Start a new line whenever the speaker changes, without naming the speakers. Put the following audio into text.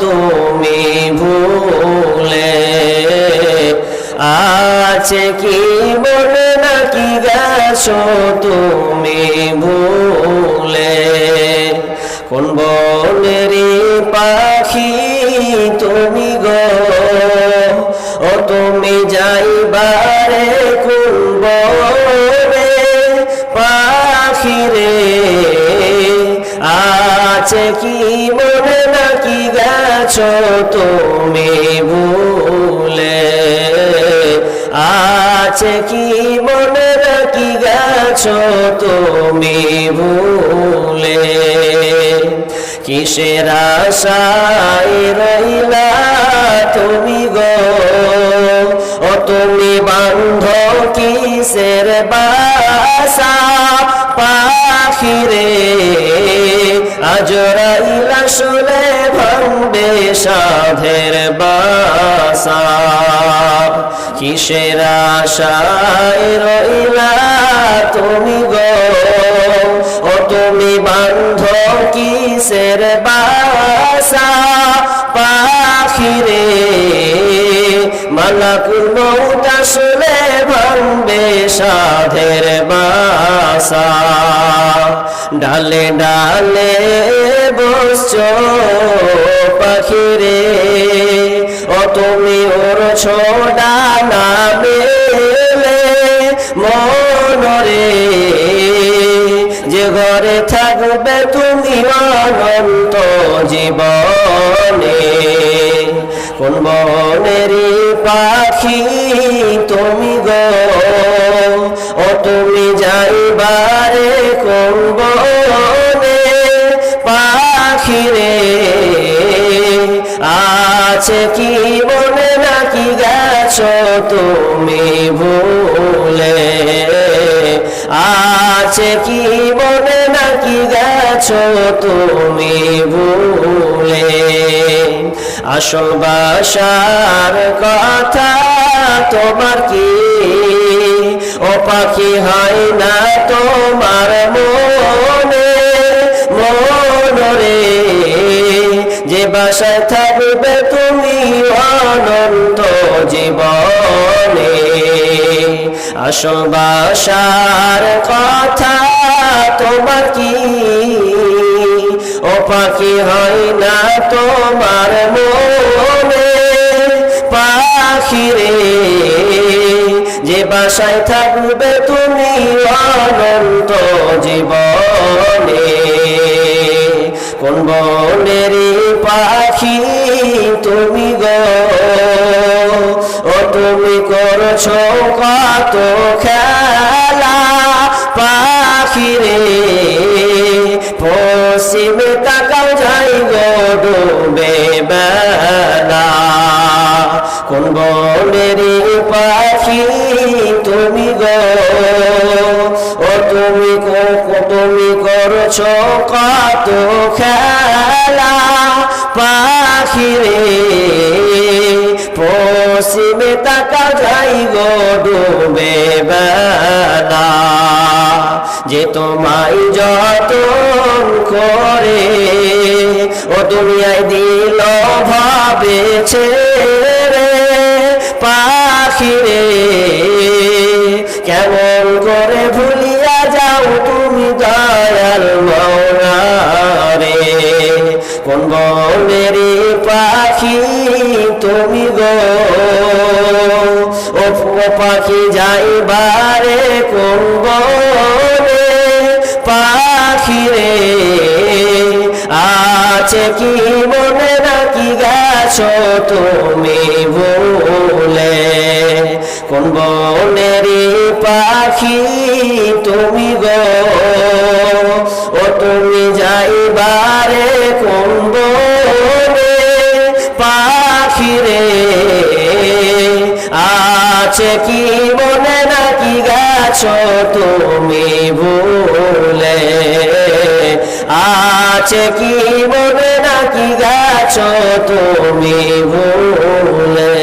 তুমি ভুলে আছে কি মনে নাকি গেছো তুমি ভুলে? কোন বনেরি পাখি তুমি গো? ও তুমি যাইবারে কোন বনে পাখি রে আছে কি আছে কি মনে রাখি গেছো তুমি ভুলে? কিসের আশায় রইলা তুমি গো? ও তুমি বান্ধ কিসের বাসা পাখিরে? আজরাইলা শুনে ভাঙবে সাধের বাসা। কিসের আশায় রইলা তুমি গো? ও তুমি বান্ধ কিসের বাসা? পাখিরে, মালাকুল মৌত আসলে ভাঙবে সাধের বাসা। ডালে ডালে বসছ পাখিরে। ও তুমি ওর ছোডা না মেলে মনরে। যে ঘরে থাকবে তুমি অনন্ত জীবনে। কোন বনেরি পাখি তুমি গো? ও তুমি যাইবারে কোন বনে পাখি রে? আছে কি বলে নাকি গেছো তুমি ভুলে? আছে কি মনে নাকি গেছো তুমি ভুলে? আসল বাসার কথা তোমার কি? ও পাখি হয় না তোমার মনে মনরে যে বাসায় থাকবে তুমি অনন্ত জীবনে আসল বাসার কথা তোমার কি? ও পাখি হয় না তোমার মনে? পাখিরে, যে বাসায় থাকবে তুমি অনন্ত জীবনে। কোন বনেরি পাখি তুমি গো? পশ্চিমে তাকাও যাই গো ডুবে বেলা। কোন বনেরি পাখি তুমি গো? ও তুমি তুমি করছ কত খেলা? পাখিরে, পশ্চিমে তাকা যাই গো ডুবে যে তোমায় যতন করে ও দুনিয়ায় দিল ভাবেছে রে পাখিরে, কেমন করে ভুলিয়া যাও তুমি দয়াল মৌলা রে কোন বনেরি পাখি তুমি গো? ও পাখি যাইবারে কোন বনে পাখি রে আছে কি মনে নাকি গেছো তুমি বলে কোন বনেরি পাখি তুমি গো? ও তুমি যাইবারে আছে কি মনে নাকি গাছ তুমি ভুলে? আছে কি মনে নাকি গাছ তুমি ভুলে?